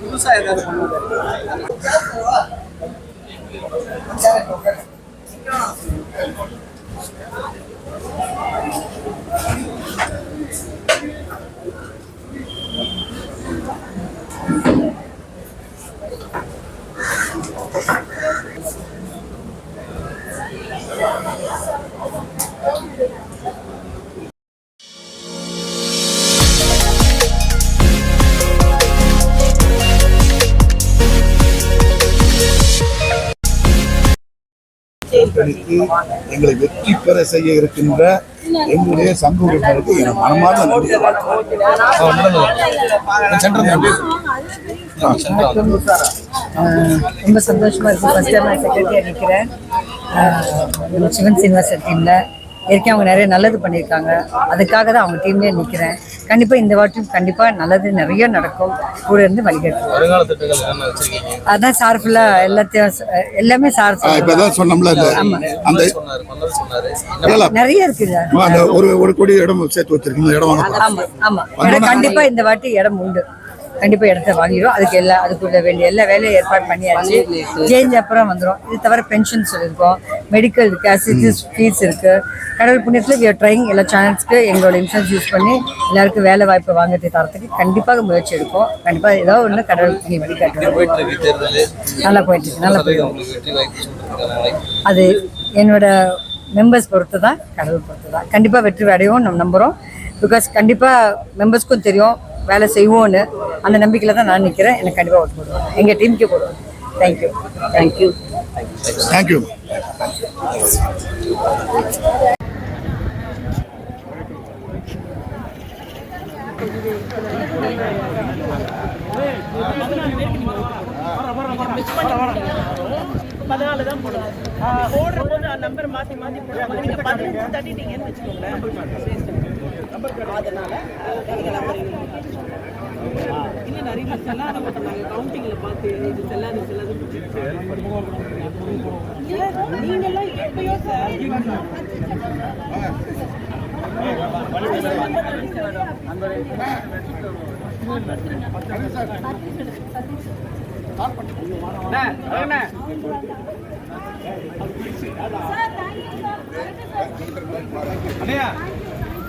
புதுசா ஏதாவது பண்ணுவாங்க வாக்களித்து எங்களை வெற்றி பெற செய்ய இருக்கின்ற எங்களுடைய சங்க உறுப்பினருக்கு என மனமார்ந்த நன்றி. ரொம்ப சந்தோஷமா இருக்கு. ஃபர்ஸ்ட் டைம் செக்ரட்டரியா நிற்கிறேன் சிவன் சீனிவாசன் டீம்ல ஏற்கனவே அவங்க நிறைய நல்லது பண்ணியிருக்காங்க. அதுக்காக தான் அவங்க டீம்லேயே நிற்கிறேன் கண்டிப்பாக இந்த வாட்டியும் கண்டிப்பாக நல்லது நிறைய நடக்கும். கூட இருந்து வழிகட்டும் அதான் சார் ஃபுல்லாக எல்லாத்தையும் எல்லாமே சார் சொன்னோம்ல அந்த நிறைய இருக்குது ஒரு ஒரு கோடி இடம் சேர்த்து வச்சிருக்கீங்க இடம் வாங்க போறோம். ஆமா ஆமா. இடம் கண்டிப்பா இந்த வாட்டி இடம் உண்டு. கண்டிப்பா இடத்த வாங்கிடும் அதுக்கு எல்லா அதுக்குள்ள வேண்டிய எல்லா வேலையும் ஏற்பாடு பண்ணியாச்சு. சேஞ்ச் அப்புறம் வந்துடும் இது தவிர பென்ஷன் சொல்லியிருக்கோம். மெடிக்கல் இருக்கு அசிஸ்டன்ஸ் ஃபீஸ் இருக்கு. கடவுள் புண்ணியத்தில் we are trying எல்லா சேனல்ஸ்க்கு எங்களோட இன்சூரன்ஸ் யூஸ் பண்ணி எல்லாருக்கும் வேலை வாய்ப்பு வாங்கிட்டு தரத்துக்கு கண்டிப்பாக முயற்சி எடுப்போம். கண்டிப்பா ஏதோ ஒன்று கடவுள் வழிகாட்டணும் போயிட்டு இருக்கு தேர்தல்? நல்லா போயிட்டு இருக்கு நல்லா போயிட்டு அது என்னோட மெம்பர்ஸ் பொறுத்து தான் கடவுள் பொறுத்து தான் கண்டிப்பாக வெற்றி அடையும் நம்ம நம்புகிறோம் பிகாஸ் கண்டிப்பாக மெம்பர்ஸ்க்கும் தெரியும் வேலை செய்வோன்னு அந்த நம்பிக்கையில் தான் நான் நிற்கிறேன் எனக்கு கண்டிப்பாக ஓட்டு போடுவேன் எங்கள் டீமுக்கே போடுவேன் தேங்க்யூ தேங்க்யூ தேங்க்யூ பதினாலு தான் போடுவோம் போடுற போது நம்பர் மாத்தி மாத்தி போடுவாங்க நீங்க பதினஞ்சு தட்டிட்டீங்கன்னு வச்சுக்கோங்களேன். அதனால இன்னும் நிறைய செல்லாத மாட்டாங்க கவுண்டிங்ல பார்த்து இது செல்லாது செல்லாது நீங்க எல்லாம் எப்பயோ சார்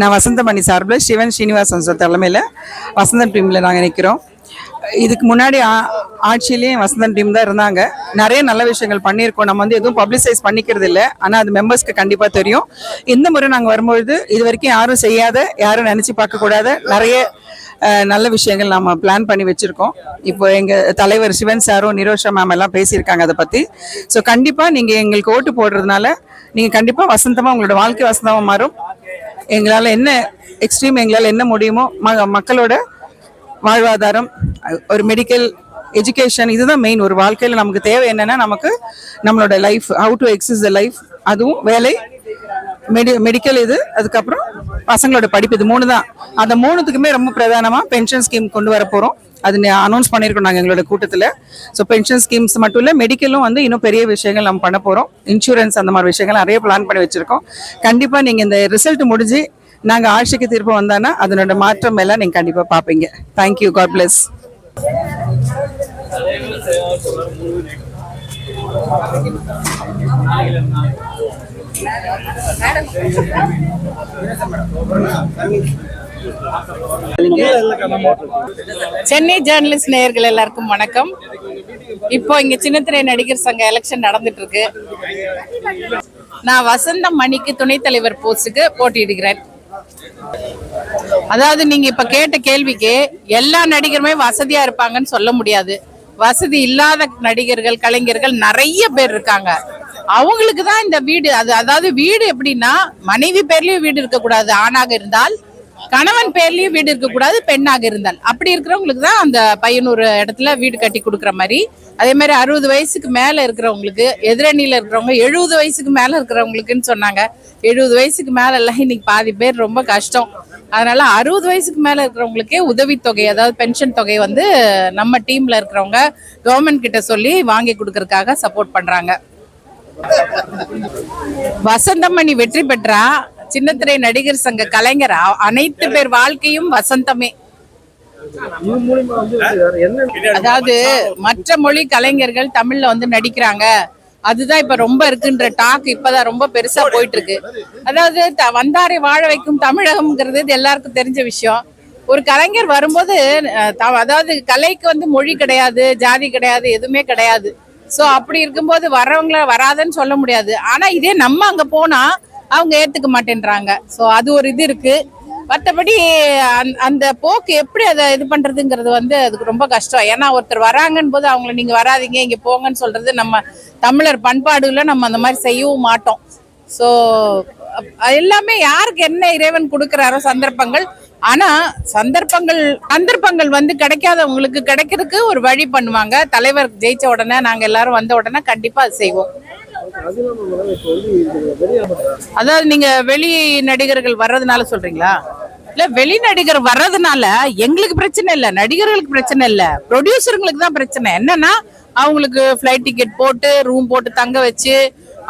நான் வசந்தமணி சார்பில் சிவன் ஸ்ரீனிவாசன் சார் தலைமையில் வசந்தன் டீமில் நாங்கள் நிற்கிறோம் இதுக்கு முன்னாடி ஆட்சியிலையும் ஆட்சியிலேயும் வசந்தன் டீம் தான் இருந்தாங்க. நிறைய நல்ல விஷயங்கள் பண்ணியிருக்கோம். நம்ம வந்து எதுவும் பப்ளிசைஸ் பண்ணிக்கிறது இல்லை. ஆனால் அது மெம்பர்ஸ்க்கு கண்டிப்பாக தெரியும். இந்த முறை நாங்கள் வரும்பொழுது இது வரைக்கும் யாரும் செய்யாத யாரும் நினச்சி பார்க்கக்கூடாத நிறைய நல்ல விஷயங்கள் நம்ம பிளான் பண்ணி வச்சுருக்கோம். இப்போ எங்கள் தலைவர் சிவன் சாரும் நிரோஷா மேம் எல்லாம் பேசியிருக்காங்க அதை பற்றி ஸோ கண்டிப்பாக நீங்கள் எங்களுக்கு ஓட்டு போடுறதுனால நீங்கள் கண்டிப்பாக வசந்தமாக உங்களோட வாழ்க்கை வசந்தமாக மாறும். எங்களால் என்ன எக்ஸ்ட்ரீம் எங்களால் என்ன முடியுமோ ம மக்களோட வாழ்வாதாரம் ஒரு மெடிக்கல் எஜுகேஷன் இதுதான் மெயின் ஒரு வாழ்க்கையில் நமக்கு தேவை என்னென்னா நமக்கு நம்மளோட life how to access the life அதுவும் வேலை மெடி மெடிக்கல் இது அதுக்கப்புறம் பசங்களோட படிப்பு இது மூணு தான் அந்த மூணுத்துக்குமே ரொம்ப பிரதானமாக பென்ஷன் ஸ்கீம் கொண்டு வர போகிறோம் அது அனௌன்ஸ் பண்ணியிருக்கோம் நாங்கள் எங்களோட கூட்டத்தில். ஸோ பென்ஷன் ஸ்கீம்ஸ் மட்டும் இல்லை மெடிக்கலும் வந்து இன்னும் பெரிய விஷயங்கள் நம்ம பண்ண போகிறோம் இன்சூரன்ஸ் அந்த மாதிரி விஷயங்கள் நிறைய பிளான் பண்ணி வச்சுருக்கோம். கண்டிப்பாக நீங்கள் இந்த ரிசல்ட் முடிஞ்சு நாங்கள் ஆட்சிக்கு தீர்ப்பு வந்தானா அதனோட மாற்றம் எல்லாம் நீங்கள் கண்டிப்பாக பார்ப்பீங்க thank you God bless Chennai journalist நேயர்கள் எல்லாருக்கும் வணக்கம். இப்போ இங்க சின்னத்திரை நடிகர் சங்க எலெக்ஷன் நடந்துட்டு இருக்கு நான் வசந்த மணிக்கு துணைத் தலைவர் போஸ்டுக்கு போட்டியிடுகிறேன். அதாவது நீங்க இப்ப கேட்ட கேள்விக்கு எல்லா நடிகருமே வசதியா இருப்பாங்கன்னு சொல்ல முடியாது. வசதி இல்லாத நடிகர்கள் கலைஞர்கள் நிறைய பேர் இருக்காங்க. அவங்களுக்கு தான் இந்த வீடு அது அதாவது வீடு எப்படின்னா மனைவி பேர்லயும் வீடு இருக்கக்கூடாது. ஆணாக இருந்தால் கணவன் பேர்லயும் வீடு இருக்கக்கூடாது பெண்ணாக இருந்தால். அப்படி இருக்கிறவங்களுக்கு தான் அந்த பையனூர் இடத்துல வீடு கட்டி கொடுக்குற மாதிரி. அதே மாதிரி அறுபது வயசுக்கு மேல இருக்கிறவங்களுக்கு எதிரணியில இருக்கிறவங்க எழுபது வயசுக்கு மேல இருக்கிறவங்களுக்குன்னு சொன்னாங்க. எழுபது வயசுக்கு மேல எல்லாம் இன்னைக்கு பாதி பேர் ரொம்ப கஷ்டம். அதனால அறுபது வயசுக்கு மேல இருக்கிறவங்களுக்கே உதவித்தொகை அதாவது பென்ஷன் தொகை வந்து நம்ம டீம்ல இருக்கிறவங்க கவர்மெண்ட் கிட்ட சொல்லி வாங்கி கொடுக்கறதுக்காக சப்போர்ட் பண்றாங்க. வசந்தமணி வெற்றி பெற்றா சின்னத்திரை நடிகர் சங்க கலைஞர். அனைத்து பேர் வாழ்க்கையும் வசந்தமே. அதாவது மற்ற மொழி கலைஞர்கள் தமிழ்ல வந்து நடிக்கிறாங்க. அதுதான் இப்ப ரொம்ப இருக்குன்ற டாக் இப்பதான் ரொம்ப பெருசா போயிட்டு இருக்கு அதாவது த- வந்தாரை வாழ வைக்கும் தமிழகம்ங்கிறது இது எல்லாருக்கும் தெரிஞ்ச விஷயம். ஒரு கலைஞர் வரும்போது அதாவது கலைக்கு வந்து மொழி கிடையாது ஜாதி கிடையாது எதுவுமே கிடையாது. சோ அப்படி இருக்கும்போது வர்றவங்கள வராதுன்னு சொல்ல முடியாது. ஆனா இதே நம்ம அங்க போனா அவங்க ஏற்றுக்க மாட்டேன்றாங்க. ஸோ அது ஒரு இது இருக்கு. மற்றபடி அந் அந்த போக்கு எப்படி அதை இது பண்ணுறதுங்கிறது வந்து அதுக்கு ரொம்ப கஷ்டம். ஏன்னா ஒருத்தர் வராங்கன்னு போது அவங்கள நீங்கள் வராதீங்க இங்கே போங்கன்னு சொல்கிறது நம்ம தமிழர் பண்பாடுகளில் நம்ம அந்த மாதிரி செய்யவும் மாட்டோம். ஸோ எல்லாமே யாருக்கு என்ன இறைவன் கொடுக்குறாரோ சந்தர்ப்பங்கள். ஆனால் சந்தர்ப்பங்கள் சந்தர்ப்பங்கள் வந்து கிடைக்காதவங்களுக்கு கிடைக்கிறதுக்கு ஒரு வழி பண்ணுவாங்க. தலைவர் ஜெயிச்ச உடனே நாங்கள் எல்லாரும் வந்த உடனே கண்டிப்பாக அது செய்வோம். அதாவது நீங்க வெளி நடிகர்கள் வர்றதுனால சொல்றீங்களா? இல்ல வெளி நடிகர் வர்றதுனால எங்களுக்கு பிரச்சனை இல்ல நடிகர்களுக்கு பிரச்சனை இல்ல ப்ரொடியூசருங்களுக்கு தான் பிரச்சனை. என்னன்னா அவங்களுக்கு ஃப்ளைட் டிக்கெட் போட்டு ரூம் போட்டு தங்க வச்சு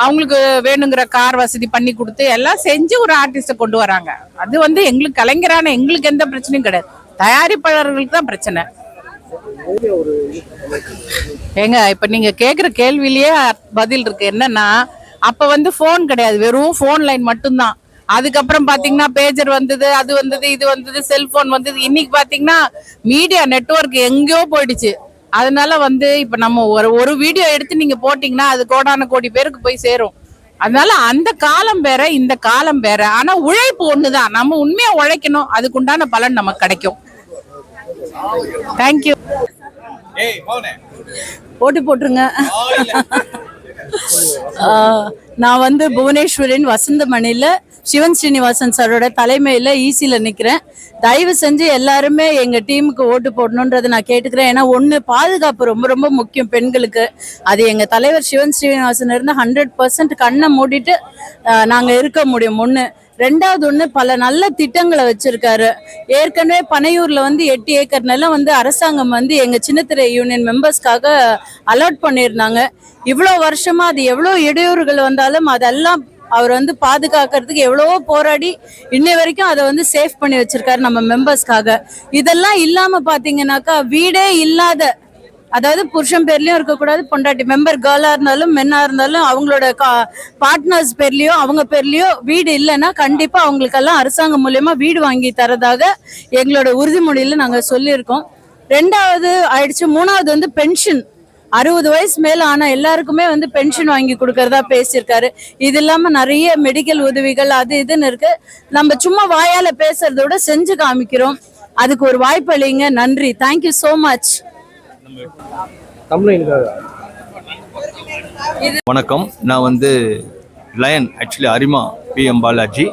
அவங்களுக்கு வேணுங்கிற கார் வசதி பண்ணி கொடுத்து எல்லாம் செஞ்சு ஒரு ஆர்டிஸ்ட கொண்டு வராங்க. அது வந்து எங்களுக்கு கலைஞரான எங்களுக்கு எந்த பிரச்சனையும் கிடையாது. தயாரிப்பாளர்களுக்கு தான் பிரச்சனை. ஏங்க இப்ப நீங்க கேக்குற கேள்வியிலேயே பதில் இருக்கு. என்னன்னா அப்ப வந்து போன் கிடையாது. வெறும் போன் லைன் மட்டும்தான். அதுக்கப்புறம் பாத்தீங்கன்னா பேஜர் வந்தது அது வந்தது இது வந்தது செல்போன் வந்தது. இன்னைக்கு பாத்தீங்கன்னா மீடியா நெட்வொர்க் எங்கேயோ போயிடுச்சு. அதனால வந்து இப்ப நம்ம ஒரு ஒரு வீடியோ எடுத்து நீங்க போட்டீங்கன்னா அது கோடான கோடி பேருக்கு போய் சேரும். அதனால அந்த காலம் வேற இந்த காலம் வேற. ஆனா உழைப்பு ஒண்ணுதான். நம்ம உண்மையா உழைக்கணும். அதுக்குண்டான பலன் நமக்கு கிடைக்கும். தேங்க்யூ போட்டு போட்டுருங்க. நான் வந்து புவனேஸ்வரின் வசந்தமணியில சிவன் ஸ்ரீனிவாசன் சாரோட தலைமையில ஈசியில நிக்கிறேன். தயவு செஞ்சு எல்லாருமே எங்க டீமுக்கு ஓட்டு போடணுன்றதை நான் கேட்டுக்கிறேன். ஏன்னா ஒண்ணு பாதுகாப்பு ரொம்ப ரொம்ப முக்கியம் பெண்களுக்கு. அது எங்க தலைவர் சிவன் ஸ்ரீனிவாசன் இருந்து ஹண்ட்ரட் பர்சன்ட் கண்ணை மூடிட்டு ஆஹ், நாங்க இருக்க முடியும். ஒண்ணு ரெண்டாவது ஒன்று பல நல்ல திட்டங்களை வச்சிருக்காரு. ஏற்கனவே பனையூர்ல வந்து எட்டு ஏக்கர் நிலம் வந்து அரசாங்கம் வந்து எங்க சின்னத்திரை யூனியன் மெம்பர்ஸ்க்காக அலாட் பண்ணியிருந்தாங்க இவ்வளோ வருஷமா அது எவ்வளோ இடையூறுகள் வந்தாலும் அதெல்லாம் அவர் வந்து பாதுகாக்கிறதுக்கு எவ்வளவோ போராடி இன்னை வரைக்கும் அதை வந்து சேஃப் பண்ணி வச்சிருக்காரு நம்ம மெம்பர்ஸ்க்காக. இதெல்லாம் இல்லாம பாத்தீங்கன்னாக்கா வீடே இல்லாத அதாவது புருஷன் பேர்லயும் இருக்கக்கூடாது பொண்டாட்டி. மெம்பர் கேர்ளா இருந்தாலும் மென்னா இருந்தாலும் அவங்களோட பார்ட்னர்ஸ் பேர்லயோ அவங்க பேர்லயோ வீடு இல்லைன்னா கண்டிப்பா அவங்களுக்கெல்லாம் அரசாங்கம் மூலியமா வீடு வாங்கி தரதாக எங்களோட உறுதிமொழியில நாங்க சொல்லியிருக்கோம். ரெண்டாவது ஆயிடுச்சு. மூணாவது வந்து பென்ஷன் அறுபது வயசு மேல ஆனா எல்லாருக்குமே வந்து பென்ஷன் வாங்கி கொடுக்கறதா பேசியிருக்காரு. இது இல்லாம நிறைய மெடிக்கல் உதவிகள் அது இதுன்னு இருக்கு. நம்ம சும்மா வாயால பேசுறதோட விட செஞ்சு காமிக்கிறோம். அதுக்கு ஒரு வாய்ப்பு அளிங்க. நன்றி. தேங்க்யூ சோ மச் வணக்கம். நான் வந்து லயன் ஆக்சுவலி அரிமா பிஎம் பாலாஜி.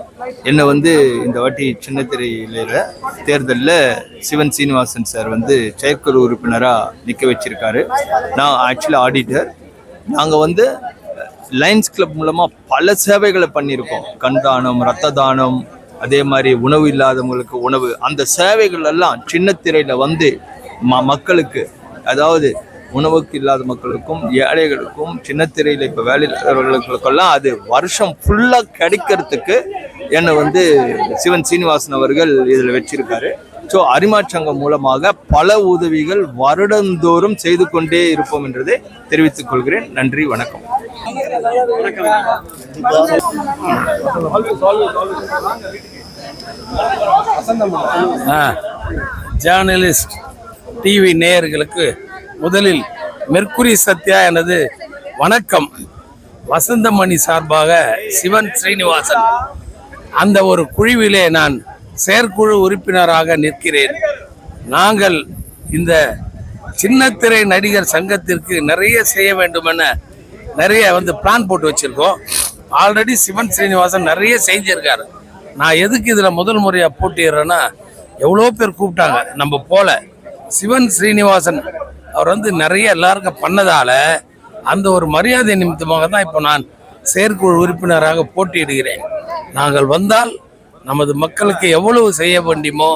என்னை வந்து இந்த வாட்டி சின்னத்திரையில தேர்தலில் சிவன் சீனிவாசன் சார் வந்து செயற்குழு உறுப்பினராக நிற்க வச்சிருக்காரு. நான் ஆக்சுவலி ஆடிட்டர் நாங்கள் வந்து லயன்ஸ் கிளப் மூலமாக பல சேவைகளை பண்ணியிருக்கோம். கண் தானம் ரத்த தானம் அதே மாதிரி உணவு இல்லாதவங்களுக்கு உணவு. அந்த சேவைகள் எல்லாம் சின்னத்திரையில் வந்து ம மக்களுக்கு அதாவது உணவுக்கு இல்லாத மக்களுக்கும் ஏழைகளுக்கும் சின்னத்திரையில் இப்போ வேலை இல்லாதவர்களுக்கெல்லாம் அது வருஷம் ஃபுல்லாக கிடைக்கிறதுக்கு என்னை வந்து சிவன் சீனிவாசன் அவர்கள் இதில் வச்சிருக்காரு. ஸோ அரிமாச்சங்கம் மூலமாக பல உதவிகள் வருடந்தோறும் செய்து கொண்டே இருப்போம் என்றதை தெரிவித்துக் கொள்கிறேன். நன்றி வணக்கம். ஜேர்னலிஸ்ட் டிவி நேயர்களுக்கு முதலில் மெர்க்குரி சத்யா எனது வணக்கம். வசந்தமணி சார்பாக சிவன் ஸ்ரீனிவாசன். அந்த ஒரு குழுவிலே நான் செயற்குழு உறுப்பினராக நிற்கிறேன். நாங்கள் இந்த சின்னத்திரை நடிகர் சங்கத்திற்கு நிறைய செய்ய வேண்டுமென நிறைய வந்து பிளான் போட்டு வச்சுருக்கோம். ஆல்ரெடி சிவன் ஸ்ரீனிவாசன் நிறைய செஞ்சிருக்காரு. நான் எதுக்கு இதில் முதல் முறையாக போட்டிடுறேன்னா எவ்வளோ பேர் கூப்பிட்டாங்க நம்ம போல. சிவன் ஸ்ரீனிவாசன் அவர் வந்து நிறைய எல்லாருக்கும் பண்ணதால அந்த ஒரு மரியாதை நிமித்தமாக தான் இப்போ நான் செயற்குழு உறுப்பினராக போட்டியிடுகிறேன். நாங்கள் வந்தால் நமது மக்களுக்கு எவ்வளவு செய்ய வேண்டுமோ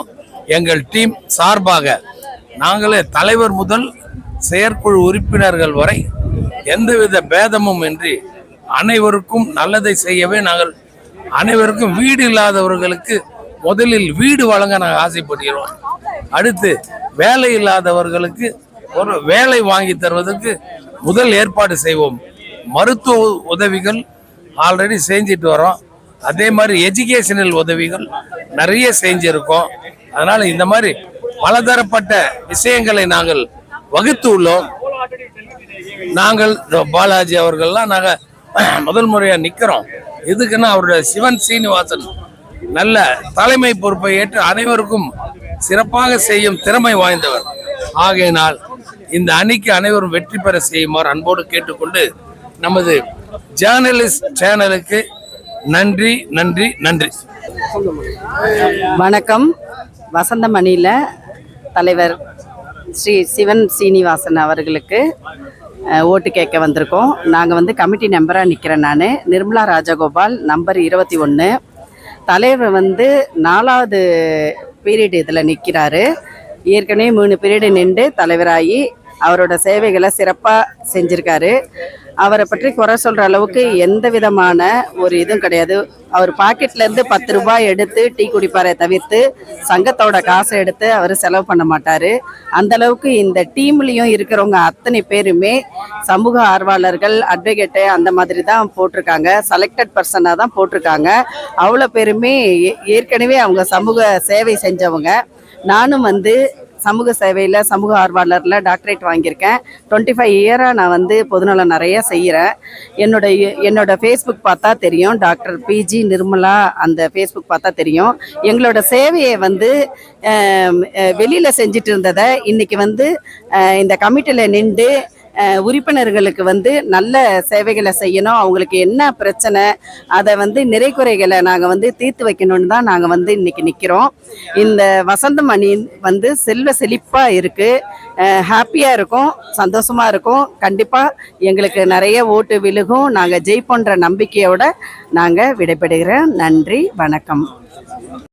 எங்கள் டீம் சார்பாக நாங்களே தலைவர் முதல் செயற்குழு உறுப்பினர்கள் வரை எந்தவித பேதமும் இன்றி அனைவருக்கும் நல்லதை செய்யவே நாங்கள் அனைவருக்கும் வீடு இல்லாதவர்களுக்கு முதலில் வீடு வழங்க நாங்கள் ஆசைப்படுகிறோம். அடுத்து வேலை இல்லாதவர்களுக்கு ஒரு வேலை வாங்கி தருவதற்கு முதல் ஏற்பாடு செய்வோம். மருத்துவ உதவிகள் ஆல்ரெடி செஞ்சுட்டு வரோம். அதே மாதிரி எஜுகேஷனல் உதவிகள் நிறைய செஞ்சுருக்கோம். அதனால் இந்த மாதிரி பலதரப்பட்ட விஷயங்களை நாங்கள் வகுத்து உள்ளோம். நாங்கள் பாலாஜி அவர்கள்லாம் நாங்கள் முதல் முறையாக நிற்கிறோம் எதுக்குன்னா அவருடைய சிவன் சீனிவாசன் நல்ல தலைமை பொறுப்பை ஏற்று அனைவருக்கும் சிறப்பாக செய்யும் திறமை வாய்ந்தவர். ஆகையினால் இந்த அணிக்கு அனைவரும் வெற்றி பெற செய்யுமாறு அன்போடு கேட்டுக்கொண்டு நமது ஜேர்னலிஸ்ட் சேனலுக்கு நன்றி நன்றி நன்றி. வணக்கம். வசந்தமணியில் தலைவர் ஸ்ரீ சிவன் சீனிவாசன் அவர்களுக்கு ஓட்டு கேட்க வந்திருக்கோம். நாங்கள் வந்து கமிட்டி மெம்பராக நிற்கிறேன் நான். நிர்மலா ராஜகோபால் நம்பர் இருபத்தி ஒன்று தலைவர் வந்து நாலாவது பீரியட் இதில் நிற்கிறாரு ஏற்கனவே மூணு பீரியடு நின்று தலைவராகி அவரோட சேவைகளை சிறப்பாக செஞ்சுருக்காரு. அவரை பற்றி குறை சொல்கிற அளவுக்கு எந்த விதமான ஒரு இதுவும் கிடையாது. அவர் பாக்கெட்லேருந்து பத்து ரூபாய் எடுத்து டீ குடிப்பாரை தவிர்த்து சங்கத்தோட காசை எடுத்து அவர் செலவு பண்ண மாட்டார். அந்த அளவுக்கு இந்த டீம்லேயும் இருக்கிறவங்க அத்தனை பேருமே சமூக ஆர்வலர்கள் அட்வொகேட்டு அந்த மாதிரி தான் போட்டிருக்காங்க. செலக்டட் பர்சனாக தான் போட்டிருக்காங்க. அவ்வளோ பேருமே ஏ- ஏற்கனவே அவங்க சமூக சேவை செஞ்சவங்க. நானும் வந்து சமூக சேவையில் சமூக ஆர்வலரில் டாக்டரேட் வாங்கியிருக்கேன். டுவெண்ட்டி ஃபைவ் இயராக நான் வந்து பொதுநலம் நிறைய செய்கிறேன் என்னோட என்னோட ஃபேஸ்புக் பார்த்தா தெரியும். டாக்டர் பிஜி நிர்மலா அந்த ஃபேஸ்புக் பார்த்தா தெரியும். எங்களோட சேவையை வந்து வெளியில் செஞ்சுட்டு இருந்ததை இன்றைக்கி வந்து இந்த கமிட்டியில் நின்று உறுப்பினர்களுக்கு வந்து நல்ல சேவைகளை செய்யணும். அவங்களுக்கு என்ன பிரச்சனை அதை வந்து நிறைக்குறைகளை நாங்கள் வந்து தீர்த்து வைக்கணும்னு தான் நாங்கள் வந்து இன்னைக்கு நிற்கிறோம் இந்த வசந்த மணி வந்து செல்வ செழிப்பாக இருக்குது ஹாப்பியாக இருக்கும் சந்தோஷமாக இருக்கும். கண்டிப்பாக எங்களுக்கு நிறைய ஓட்டு விழுகும். நாங்கள் ஜெயிப்போன்ற நம்பிக்கையோட நாங்கள் விடைபெறுகிறோம். நன்றி வணக்கம்.